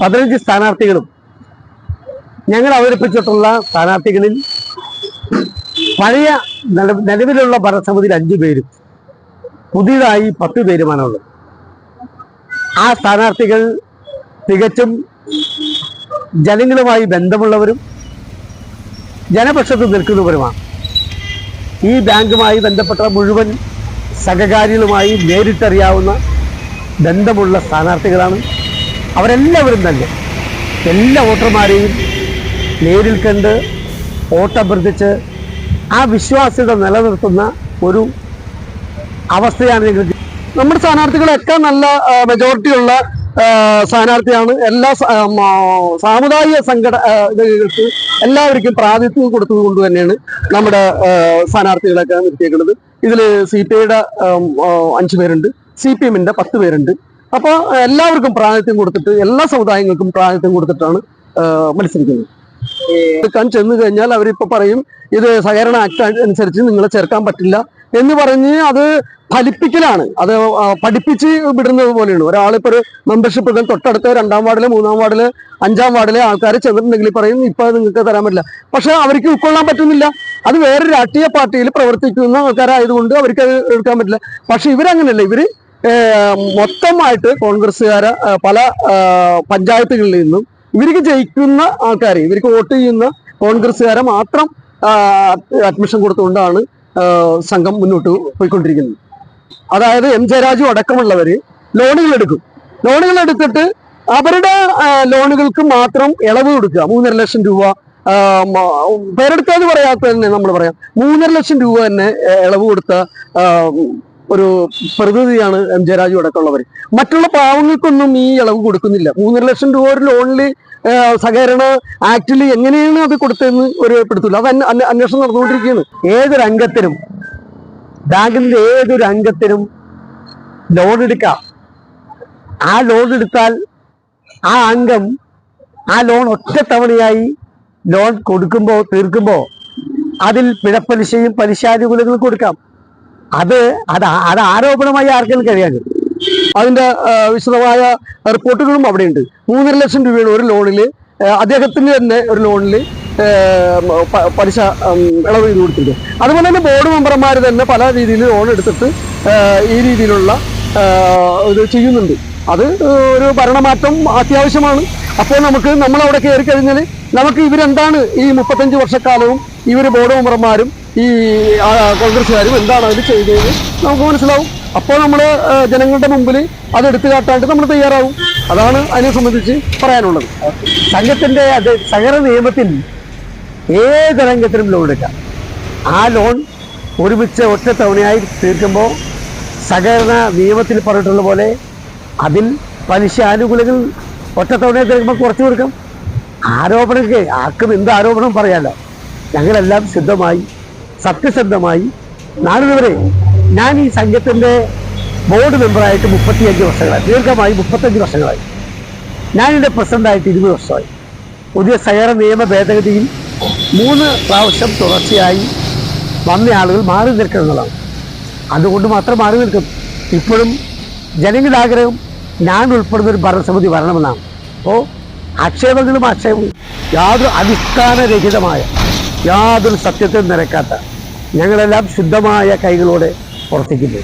പതിനഞ്ച് സ്ഥാനാർത്ഥികളും ഞങ്ങൾ അവതരിപ്പിച്ചിട്ടുള്ള സ്ഥാനാർത്ഥികളിൽ പഴയ നില- നിലവിലുള്ള ഭരണസമിതിയിൽ അഞ്ചു പേരും പുതിയതായി പത്ത് പേരുമാണുള്ളത് ആ സ്ഥാനാർത്ഥികൾ തികച്ചും ജനങ്ങളുമായി ബന്ധമുള്ളവരും ജനപക്ഷത്ത് നിൽക്കുന്നവരുമാണ്. ഈ ബാങ്കുമായി ബന്ധപ്പെട്ട മുഴുവൻ സഹകാരികളുമായി നേരിട്ടറിയാവുന്ന ബന്ധമുള്ള സ്ഥാനാർത്ഥികളാണ് അവരെല്ലാവരും തന്നെ. എല്ലാ വോട്ടർമാരെയും നേരിൽ കണ്ട് വോട്ടഭ്യർത്ഥിച്ച് ആ വിശ്വാസ്യത നിലനിർത്തുന്ന ഒരു അവസ്ഥയാണ് ഞങ്ങൾ നമ്മുടെ സ്ഥാനാർത്ഥികളൊക്കെ നല്ല മെജോറിറ്റിയുള്ള സ്ഥാനാർത്ഥിയാണ്. എല്ലാ സാമുദായിക സംഘടനകൾക്ക് എല്ലാവർക്കും പ്രാതിനിധ്യം കൊടുത്തത് കൊണ്ട് തന്നെയാണ് നമ്മുടെ സ്ഥാനാർത്ഥികളൊക്കെ നിർത്തിയേക്കുന്നത്. ഇതിൽ സി പി ഐയുടെ അഞ്ചു പേരുണ്ട്. സി പി എമ്മിന്റെ പത്ത് പേരുണ്ട്. അപ്പോൾ എല്ലാവർക്കും പ്രാതിനിധ്യം കൊടുത്തിട്ട് എല്ലാ സമുദായങ്ങൾക്കും പ്രാതിനിധ്യം കൊടുത്തിട്ടാണ് മത്സരിക്കുന്നത്. എടുക്കാൻ ചെന്ന് കഴിഞ്ഞാൽ അവരിപ്പോ പറയും ഇത് സഹകരണ ആക്ട് അനുസരിച്ച് നിങ്ങളെ ചേർക്കാൻ പറ്റില്ല എന്ന് പറഞ്ഞ് അത് ഫലിപ്പിക്കലാണ്. അത് പഠിപ്പിച്ച് വിടുന്നത് പോലെയാണ്. ഒരാളിപ്പോ ഒരു മെമ്പർഷിപ്പ് എടുക്കാൻ തൊട്ടടുത്ത രണ്ടാം വാർഡിലെ മൂന്നാം വാർഡിലെ അഞ്ചാം വാർഡിലെ ആൾക്കാർ ചെന്നിട്ടുണ്ടെങ്കിൽ പറയും ഇപ്പൊ നിങ്ങൾക്ക് തരാൻ പറ്റില്ല. പക്ഷെ അവർക്ക് ഉൾക്കൊള്ളാൻ പറ്റുന്നില്ല. അത് വേറെ രാഷ്ട്രീയ പാർട്ടിയിൽ പ്രവർത്തിക്കുന്ന ആൾക്കാരായതുകൊണ്ട് അവർക്ക് അത് എടുക്കാൻ പറ്റില്ല. പക്ഷെ ഇവരങ്ങനെയല്ല ഇവർ മൊത്തമായിട്ട് കോൺഗ്രസ്സുകാരെ പല പഞ്ചായത്തുകളിൽ നിന്നും ഇവർക്ക് ജയിക്കുന്ന ആൾക്കാർ ഇവർക്ക് വോട്ട് ചെയ്യുന്ന കോൺഗ്രസ്സുകാരെ മാത്രം അഡ്മിഷൻ കൊടുത്തുകൊണ്ടാണ് സംഘം മുന്നോട്ട് പോയിക്കൊണ്ടിരിക്കുന്നത്. അതായത് എം ജയരാജു അടക്കമുള്ളവർ ലോണുകൾ എടുക്കും. ലോണുകൾ എടുത്തിട്ട് അവരുടെ ലോണുകൾക്ക് മാത്രം ഇളവ് കൊടുക്കുക. മൂന്നര ലക്ഷം രൂപ പേരെടുക്കാന്ന് പറയാത്ത തന്നെ നമ്മൾ പറയാം. മൂന്നര ലക്ഷം രൂപ തന്നെ ഇളവ് കൊടുത്ത ഒരു പ്രതിനിധിയാണ് എം ജെ രാജു അടക്കമുള്ളവർ മറ്റുള്ള പാവങ്ങൾക്കൊന്നും ഈ ഇളവ് കൊടുക്കുന്നില്ല. മൂന്നര ലക്ഷം രൂപ ഒരു ലോണിൽ സഹകരണ ആക്ടിൽ എങ്ങനെയാണ് അത് കൊടുത്തതെന്ന് ഒരു പെടുത്തില്ല അത് അന്വ- അന്വ- അന്വേഷണം നടന്നുകൊണ്ടിരിക്കുകയാണ്. ഏതൊരു അംഗത്തിനും ബാങ്കിന്റെ ഏതൊരു അംഗത്തിനും ലോൺ എടുക്കാം. ആ ലോൺ എടുത്താൽ ആ അംഗം ആ ലോൺ ഒറ്റ തവണയായി ലോൺ കൊടുക്കുമ്പോൾ തീർക്കുമ്പോൾ അതിൽ പിഴപ്പലിശയും പലിശാനുകൂല്യങ്ങളും കൊടുക്കാം. അത് അത് അത് ആരോപണമായി ആർക്കെങ്കിലും കഴിയാൻ അതിന്റെ വിശദമായ റിപ്പോർട്ടുകളും അവിടെയുണ്ട്. മൂന്നര ലക്ഷം രൂപയാണ് ഒരു ലോണിൽ അദ്ദേഹത്തിന് തന്നെ ഒരു ലോണിൽ പലിശ ഇളവ് ചെയ്ത് കൊടുത്തിട്ടുണ്ട്. അതുപോലെ തന്നെ ബോർഡ് മെമ്പർമാർ തന്നെ പല രീതിയിൽ ലോൺ എടുത്തിട്ട് ഈ രീതിയിലുള്ള ഇത് ചെയ്യുന്നുണ്ട്. അത് ഒരു ഭരണമാറ്റം അത്യാവശ്യമാണ്. അപ്പോൾ നമുക്ക് നമ്മൾ അവിടെ കയറി കഴിഞ്ഞാൽ നമുക്ക് ഇവരെന്താണ് ഈ മുപ്പത്തഞ്ച് വർഷക്കാലവും ഇവർ ബോർഡ് മെമ്പർമാരും ഈ കോൺഗ്രസ്സുകാരും എന്താണ് അവർ ചെയ്തതെന്ന് നമുക്ക് മനസ്സിലാവും. അപ്പോൾ നമ്മൾ ജനങ്ങളുടെ മുമ്പിൽ അത് എടുത്തു കാട്ടാണ്ട് നമ്മൾ തയ്യാറാവും. അതാണ് അതിനെ സംബന്ധിച്ച് പറയാനുള്ളത്. സംഘത്തിന്റെ അത് സഹകര നിയമത്തിൽ ഏത് രംഗത്തിനും ലോൺ എടുക്കാം. ആ ലോൺ ഒരുമിച്ച് ഒറ്റ തവണയായി തീർക്കുമ്പോൾ സഹകരണ നിയമത്തിൽ പറഞ്ഞിട്ടുള്ള പോലെ അതിൽ പലിശ ആനുകൂല്യങ്ങൾ ഒറ്റ തവണയായി തീർക്കുമ്പോൾ കുറച്ച് കൊടുക്കും. ആരോപണമൊക്കെ ആർക്കും എന്ത് ആരോപണം പറയാലോ ഞങ്ങളെല്ലാം സിദ്ധമായി സത്യസന്ധമായി നാളിതുവരെ ഞാൻ ഈ സംഘത്തിന്റെ ബോർഡ് മെമ്പറായിട്ട് മുപ്പത്തിയഞ്ച് വർഷങ്ങളായി ദീർഘമായി മുപ്പത്തഞ്ച് വർഷങ്ങളായി. ഞാൻ പ്രസിഡന്റായിട്ട് ഇരുപത് വർഷമായി. പുതിയ സഹകരണ നിയമ ഭേദഗതിയിൽ മൂന്ന് പ്രാവശ്യം തുടർച്ചയായി വന്ന ആളുകൾ മാറി നിൽക്കുന്നതാണ് അതുകൊണ്ട് മാത്രം മാറി നിൽക്കും. ഇപ്പോഴും ജനങ്ങളുടെ ആഗ്രഹം ഞാൻ ഉൾപ്പെടുന്ന ഒരു ഭരണസമിതി വരണമെന്നാണ്. അപ്പോൾ ആക്ഷേപങ്ങളും ആക്ഷേപങ്ങളും യാതൊരു അടിസ്ഥാനരഹിതമായ യാതൊരു സത്യത്തെ നിരക്കാത്ത ഞങ്ങളെല്ലാം ശുദ്ധമായ കൈകളോടെ പ്രവർത്തിക്കുന്നു